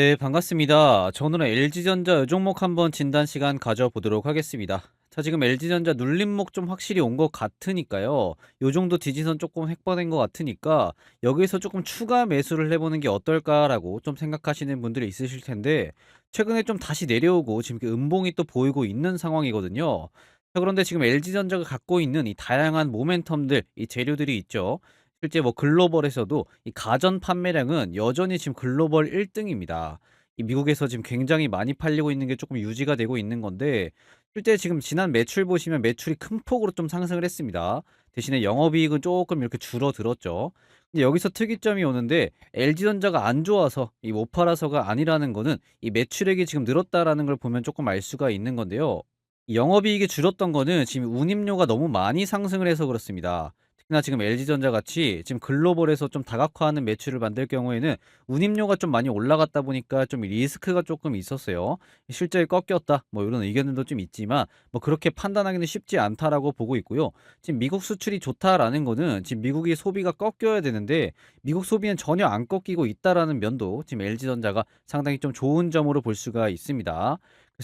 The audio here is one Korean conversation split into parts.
네, 반갑습니다. 저 오늘은 LG전자 요종목 한번 진단 시간 가져보도록 하겠습니다. 자, 지금 LG전자 눌림목 좀 확실히 온 것 같으니까요. 요 정도 지지선 조금 획보된 것 같으니까 여기서 조금 추가 매수를 해보는 게 어떨까라고 좀 생각하시는 분들이 있으실 텐데 최근에 좀 다시 내려오고 지금 음봉이 또 보이고 있는 상황이거든요. 자, 그런데 지금 LG전자가 갖고 있는 이 다양한 모멘텀들, 이 재료들이 있죠. 실제 뭐 글로벌에서도 이 가전 판매량은 여전히 지금 글로벌 1등입니다. 이 미국에서 지금 굉장히 많이 팔리고 있는 게 조금 유지가 되고 있는 건데 실제 지금 지난 매출 보시면 매출이 큰 폭으로 좀 상승을 했습니다. 대신에 영업이익은 조금 이렇게 줄어들었죠. 근데 여기서 특이점이 오는데 LG전자가 안 좋아서 이 못 팔아서가 아니라는 거는 이 매출액이 지금 늘었다라는 걸 보면 조금 알 수가 있는 건데요. 이 영업이익이 줄었던 거는 지금 운임료가 너무 많이 상승을 해서 그렇습니다. 특히나 지금 LG전자 같이 지금 글로벌에서 좀 다각화하는 매출을 만들 경우에는 운임료가 좀 많이 올라갔다 보니까 좀 리스크가 조금 있었어요. 실제 꺾였다 뭐 이런 의견들도 좀 있지만 뭐 그렇게 판단하기는 쉽지 않다라고 보고 있고요. 지금 미국 수출이 좋다라는 거는 지금 미국이 소비가 꺾여야 되는데 미국 소비는 전혀 안 꺾이고 있다라는 면도 지금 LG전자가 상당히 좀 좋은 점으로 볼 수가 있습니다.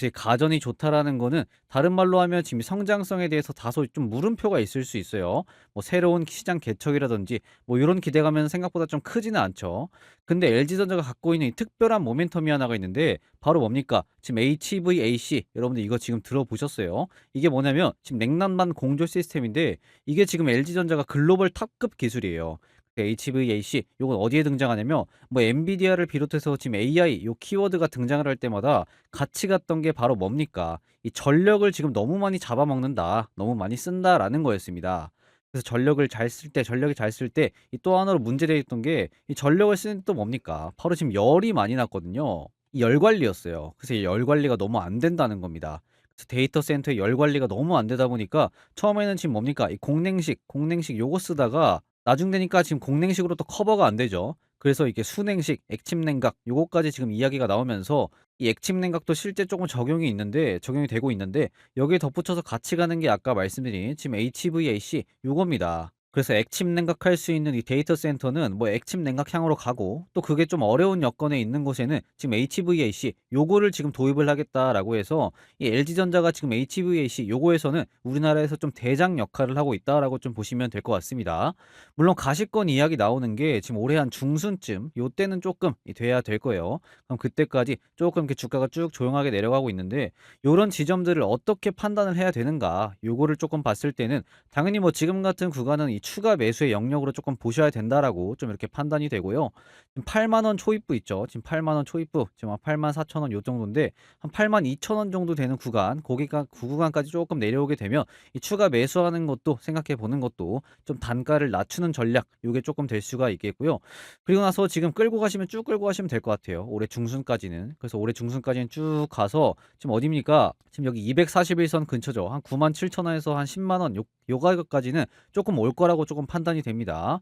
이 가전이 좋다라는 거는 다른 말로 하면 지금 성장성에 대해서 다소 좀 물음표가 있을 수 있어요. 뭐 새로운 시장 개척이라든지 뭐 이런 기대감은 생각보다 좀 크지는 않죠. 근데 LG전자가 갖고 있는 이 특별한 모멘텀이 하나가 있는데 바로 뭡니까? 지금 HVAC 여러분들 이거 지금 들어보셨어요? 이게 뭐냐면 지금 냉난방 공조 시스템인데 이게 지금 LG전자가 글로벌 탑급 기술이에요. HVAC 요건 어디에 등장하냐면 뭐 엔비디아를 비롯해서 지금 AI 요 키워드가 등장을 할 때마다 같이 갔던 게 바로 뭡니까? 이 전력을 지금 너무 많이 잡아먹는다. 너무 많이 쓴다라는 거였습니다. 그래서 전력을 잘 쓸 때, 전력이 잘 쓸 때 이 또 하나로 문제되어 있던 게 이 전력을 쓰는 또 뭡니까? 바로 지금 열이 많이 났거든요. 이 열 관리였어요. 그래서 이 열 관리가 너무 안 된다는 겁니다. 데이터 센터의 열 관리가 너무 안 되다 보니까 처음에는 지금 뭡니까? 이 공냉식, 공냉식 요거 쓰다가 나중 되니까 지금 공냉식으로 또 커버가 안 되죠. 그래서 이게 순냉식, 액침냉각 요거까지 지금 이야기가 나오면서 이 액침냉각도 실제 조금 적용이 있는데 적용이 되고 있는데 여기에 덧붙여서 같이 가는 게 아까 말씀드린 지금 HVAC 요겁니다. 그래서 액침 냉각할 수 있는 이 데이터 센터는 뭐 액침 냉각향으로 가고 또 그게 좀 어려운 여건에 있는 곳에는 지금 HVAC 요거를 지금 도입을 하겠다라고 해서 이 LG전자가 지금 HVAC 요거에서는 우리나라에서 좀 대장 역할을 하고 있다라고 좀 보시면 될 것 같습니다. 물론 가시권 이야기 나오는 게 지금 올해 한 중순쯤 요때는 조금 돼야 될 거예요. 그럼 그때까지 조금 이렇게 주가가 쭉 조용하게 내려가고 있는데 요런 지점들을 어떻게 판단을 해야 되는가 요거를 조금 봤을 때는 당연히 뭐 지금 같은 구간은 이 추가 매수의 영역으로 조금 보셔야 된다라고 좀 이렇게 판단이 되고요. 지금 8만 원 초입부 있죠. 지금 8만 원 초입부 지금 한 8만 4천 원 요 정도인데 한 8만 2천 원 정도 되는 구간 거기가 그 구간까지 조금 내려오게 되면 이 추가 매수하는 것도 생각해 보는 것도 좀 단가를 낮추는 전략 요게 조금 될 수가 있겠고요. 그리고 나서 지금 끌고 가시면 쭉 끌고 가시면 될 것 같아요. 올해 중순까지는. 그래서 올해 중순까지는 쭉 가서 지금 어디입니까? 지금 여기 241선 근처죠. 한 9만 7천 원에서 한 10만 원 요, 요 가격까지는 조금 올 거라고 조금 판단이 됩니다.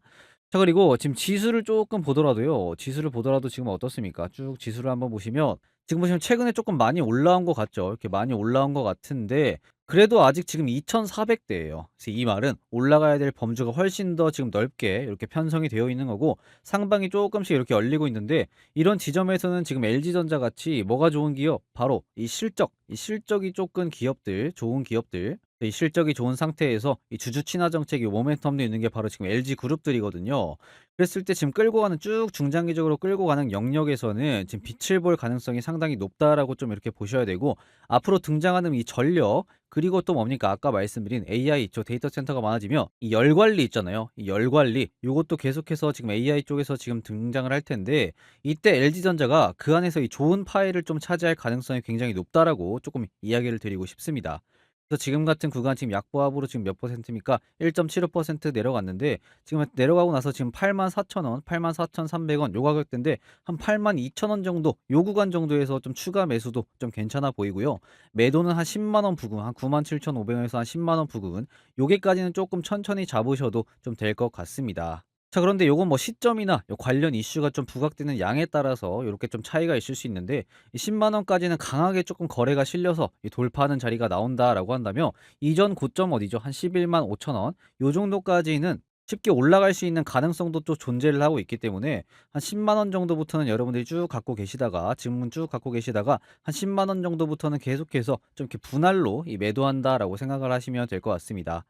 자 그리고 지금 지수를 조금 보더라도요. 지수를 보더라도 지금 어떻습니까? 쭉 지수를 한번 보시면 지금 보시면 최근에 조금 많이 올라온 것 같죠. 이렇게 많이 올라온 것 같은데 그래도 아직 지금 2,400대예요. 그래서 이 말은 올라가야 될 범주가 훨씬 더 지금 넓게 이렇게 편성이 되어 있는 거고 상방이 조금씩 이렇게 열리고 있는데 이런 지점에서는 지금 LG전자 같이 뭐가 좋은 기업? 바로 이 실적, 이 실적이 조금 기업들, 좋은 기업들 이 실적이 좋은 상태에서 이 주주 친화 정책이 모멘텀도 있는 게 바로 지금 LG 그룹들이거든요. 그랬을 때 지금 끌고 가는 쭉 중장기적으로 끌고 가는 영역에서는 지금 빛을 볼 가능성이 상당히 높다라고 좀 이렇게 보셔야 되고 앞으로 등장하는 이 전력 그리고 또 뭡니까 아까 말씀드린 AI 쪽 데이터 센터가 많아지면 이열 관리 있잖아요. 이 열 관리 요것도 계속해서 지금 AI 쪽에서 지금 등장을 할 텐데 이때 LG전자가 그 안에서 이 좋은 파일을 좀 차지할 가능성이 굉장히 높다라고 조금 이야기를 드리고 싶습니다. 그래서 지금 같은 구간 지금 약보합으로 지금 몇 퍼센트입니까? 1.75% 내려갔는데 지금 내려가고 나서 지금 84,000원, 84,300원 요 가격대인데 한 82,000원 정도 요 구간 정도에서 좀 추가 매수도 좀 괜찮아 보이고요. 매도는 한 10만 원 부근, 한 97,500원에서 한 10만 원 부근 요게까지는 조금 천천히 잡으셔도 좀 될 것 같습니다. 자 그런데 요건 뭐 시점이나 요 관련 이슈가 좀 부각되는 양에 따라서 요렇게 좀 차이가 있을 수 있는데 이 10만 원까지는 강하게 조금 거래가 실려서 이 돌파하는 자리가 나온다라고 한다면 이전 고점 어디죠? 한 11만 5천 원. 요 정도까지는 쉽게 올라갈 수 있는 가능성도 또 존재를 하고 있기 때문에 한 10만 원 정도부터는 여러분들이 쭉 갖고 계시다가 지금은 쭉 갖고 계시다가 한 10만 원 정도부터는 계속해서 좀 이렇게 분할로 이 매도한다라고 생각을 하시면 될 것 같습니다.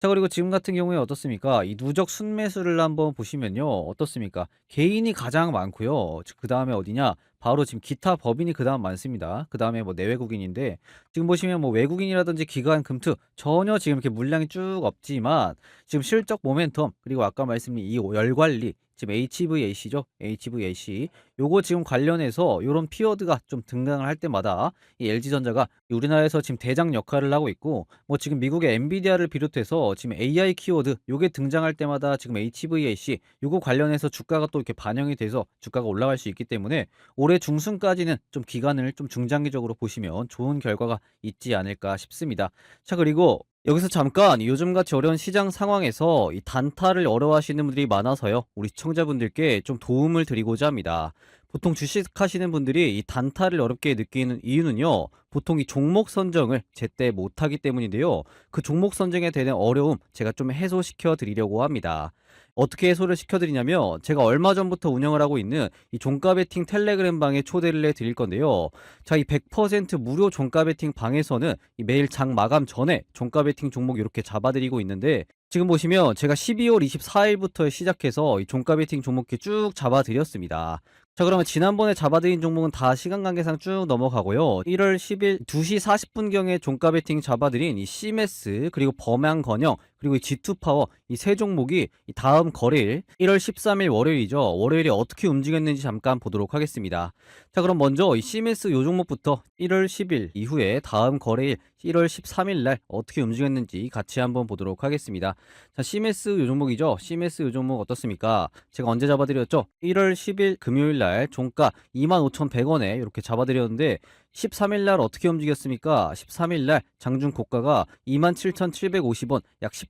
자 그리고 지금 같은 경우에 어떻습니까? 이 누적 순매수를 한번 보시면요. 어떻습니까? 개인이 가장 많고요. 그 다음에 어디냐? 바로 지금 기타 법인이 그다음 많습니다. 그다음에 뭐 내외국인인데 지금 보시면 뭐 외국인이라든지 기관 금투 전혀 지금 이렇게 물량이 쭉 없지만 지금 실적 모멘텀 그리고 아까 말씀드린 이 열관리 지금 HVAC죠. HVAC. 요거 지금 관련해서 요런 피어드가 좀 등장을 할 때마다 이 LG전자가 우리나라에서 지금 대장 역할을 하고 있고 뭐 지금 미국의 엔비디아를 비롯해서 지금 AI 키워드 요게 등장할 때마다 지금 HVAC 요거 관련해서 주가가 또 이렇게 반영이 돼서 주가가 올라갈 수 있기 때문에 올해 중순까지는 좀 기간을 좀 중장기적으로 보시면 좋은 결과가 있지 않을까 싶습니다. 자 그리고 여기서 잠깐 요즘같이 어려운 시장 상황에서 이 단타를 어려워하시는 분들이 많아서요. 우리 시청자분들께 좀 도움을 드리고자 합니다. 보통 주식하시는 분들이 이 단타를 어렵게 느끼는 이유는요. 보통 이 종목 선정을 제때 못하기 때문인데요. 그 종목 선정에 대한 어려움 제가 좀 해소시켜 드리려고 합니다. 어떻게 해소를 시켜드리냐면 제가 얼마 전부터 운영을 하고 있는 이 종가 베팅 텔레그램 방에 초대를 해 드릴 건데요. 자, 이 100% 무료 종가 베팅 방에서는 이 매일 장 마감 전에 종가 베팅 종목 이렇게 잡아드리고 있는데 지금 보시면 제가 12월 24일부터 시작해서 이 종가 베팅 종목 이렇게 쭉 잡아드렸습니다. 자 그러면 지난번에 잡아드린 종목은 다 시간 관계상 쭉 넘어가고요. 1월 10일 2시 40분경에 종가 베팅 잡아드린 이 CMS 그리고 범양 건영 그리고 이 G2 파워 이 세 종목이 이 다음 거래일 1월 13일 월요일이죠. 월요일에 어떻게 움직였는지 잠깐 보도록 하겠습니다. 자 그럼 먼저 이 CMS 요 종목부터 1월 10일 이후에 다음 거래일 1월 13일 날 어떻게 움직였는지 같이 한번 보도록 하겠습니다. 자 CMS 요 종목이죠. CMS 요 종목 어떻습니까? 제가 언제 잡아드렸죠? 1월 10일 금요일 날 종가 25,100원에 이렇게 잡아드렸는데 13일 날 어떻게 움직였습니까? 13일 날 장중 고가가 27,750원 약 10%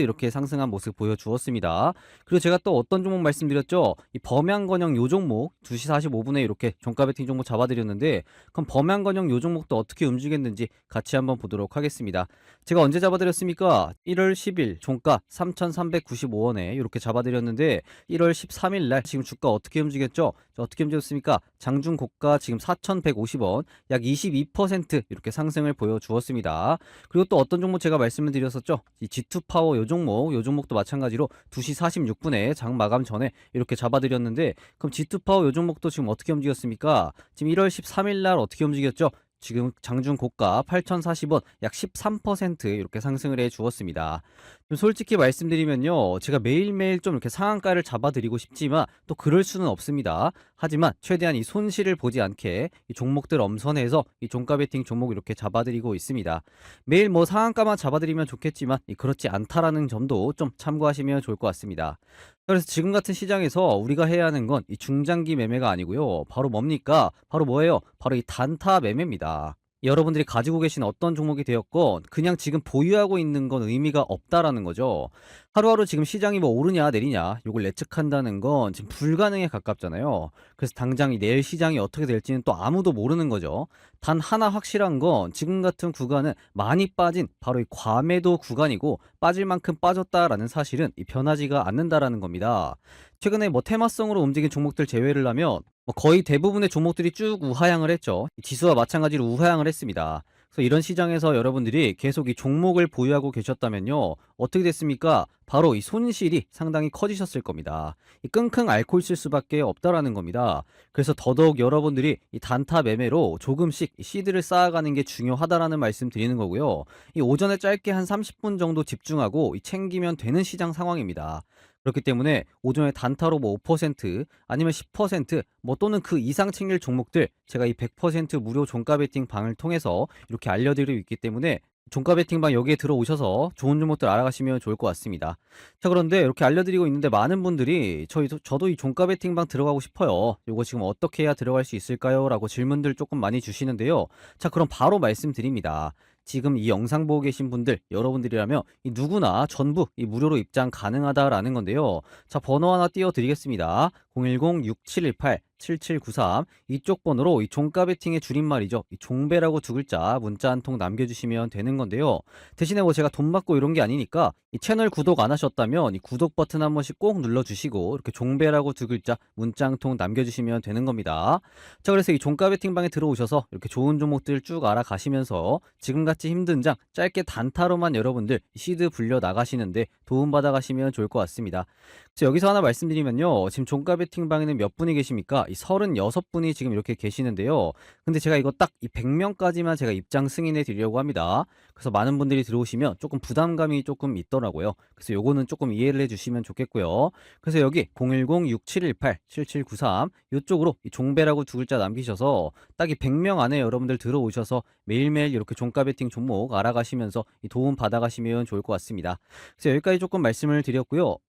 이렇게 상승한 모습 보여주었습니다. 그리고 제가 또 어떤 종목 말씀드렸죠? 이 범양건영 요 종목 2시 45분에 이렇게 종가 베팅 종목 잡아드렸는데 그럼 범양건영 요 종목도 어떻게 움직였는지 같이 한번 보도록 하겠습니다. 제가 언제 잡아드렸습니까? 1월 10일 종가 3,395원에 이렇게 잡아드렸는데 1월 13일 날 지금 주가 어떻게 움직였죠? 어떻게 움직였습니까? 장중 고가 지금 4,150원 약 22% 이렇게 상승을 보여주었습니다. 그리고 또 어떤 종목 제가 말씀을 드렸었죠. 이 G2 파워 요 종목, 요 종목도 마찬가지로 2시 46분에 장 마감 전에 이렇게 잡아드렸는데 그럼 G2 파워 요 종목도 지금 어떻게 움직였습니까? 지금 1월 13일 날 어떻게 움직였죠? 지금 장중 고가 8,040원 약 13% 이렇게 상승을 해 주었습니다. 좀 솔직히 말씀드리면요. 제가 매일매일 좀 이렇게 상한가를 잡아드리고 싶지만 또 그럴 수는 없습니다. 하지만 최대한 이 손실을 보지 않게 이 종목들 엄선해서 이 종가 베팅 종목 이렇게 잡아드리고 있습니다. 매일 뭐 상한가만 잡아드리면 좋겠지만 이 그렇지 않다라는 점도 좀 참고하시면 좋을 것 같습니다. 그래서 지금 같은 시장에서 우리가 해야 하는 건 이 중장기 매매가 아니고요. 바로 뭡니까? 바로 뭐예요? 바로 이 단타 매매입니다. 여러분들이 가지고 계신 어떤 종목이 되었건 그냥 지금 보유하고 있는 건 의미가 없다라는 거죠. 하루하루 지금 시장이 뭐 오르냐 내리냐 요걸 예측한다는 건 지금 불가능에 가깝잖아요. 그래서 당장 이 내일 시장이 어떻게 될지는 또 아무도 모르는 거죠. 단 하나 확실한 건 지금 같은 구간은 많이 빠진 바로 이 과매도 구간이고 빠질 만큼 빠졌다라는 사실은 이 변하지가 않는다라는 겁니다. 최근에 뭐 테마성으로 움직인 종목들 제외를 하면 뭐 거의 대부분의 종목들이 쭉 우하향을 했죠. 지수와 마찬가지로 우하향을 했습니다. 그래서 이런 시장에서 여러분들이 계속 이 종목을 보유하고 계셨다면요. 어떻게 됐습니까? 바로 이 손실이 상당히 커지셨을 겁니다. 이 끙끙 앓고 있을 수밖에 없다라는 겁니다. 그래서 더더욱 여러분들이 이 단타 매매로 조금씩 시드를 쌓아가는 게 중요하다라는 말씀 드리는 거고요. 이 오전에 짧게 한 30분 정도 집중하고 챙기면 되는 시장 상황입니다. 그렇기 때문에 오전에 단타로 뭐 5% 아니면 10%뭐 또는 그 이상 챙길 종목들 제가 이 100% 무료 종가 베팅 방을 통해서 이렇게 알려드리고 있기 때문에 종가 베팅방 여기에 들어오셔서 좋은 종목들 알아가시면 좋을 것 같습니다. 자 그런데 이렇게 알려드리고 있는데 많은 분들이 저희 저도 이 종가 베팅방 들어가고 싶어요. 이거 지금 어떻게 해야 들어갈 수 있을까요? 라고 질문들 조금 많이 주시는데요. 자 그럼 바로 말씀드립니다. 지금 이 영상 보고 계신 분들 여러분들이라면 이 누구나 전부 이 무료로 입장 가능하다라는 건데요. 자 번호 하나 띄워 드리겠습니다. 010-6718 7793 이쪽 번호로 이 종가 베팅의 줄임말이죠. 이 종배라고 두 글자 문자 한 통 남겨주시면 되는 건데요. 대신에 뭐 제가 돈 받고 이런 게 아니니까 이 채널 구독 안 하셨다면 이 구독 버튼 한 번씩 꼭 눌러주시고 이렇게 종배라고 두 글자 문자 한 통 남겨주시면 되는 겁니다. 자 그래서 이 종가 베팅방에 들어오셔서 이렇게 좋은 종목들 쭉 알아가시면서 지금같이 힘든 장 짧게 단타로만 여러분들 시드 불려 나가시는데 도움 받아 가시면 좋을 것 같습니다. 여기서 하나 말씀드리면요. 지금 종가 베팅방에는 몇 분이 계십니까? 이 36분이 지금 이렇게 계시는데요. 근데 제가 이거 딱 이 100명까지만 제가 입장 승인해 드리려고 합니다. 그래서 많은 분들이 들어오시면 조금 부담감이 조금 있더라고요. 그래서 요거는 조금 이해를 해 주시면 좋겠고요. 그래서 여기 010-6718-7793 요쪽으로 이 종배라고 두 글자 남기셔서 딱 이 100명 안에 여러분들 들어오셔서 매일매일 이렇게 종가 베팅 종목 알아가시면서 이 도움 받아가시면 좋을 것 같습니다. 그래서 여기까지 조금 말씀을 드렸고요.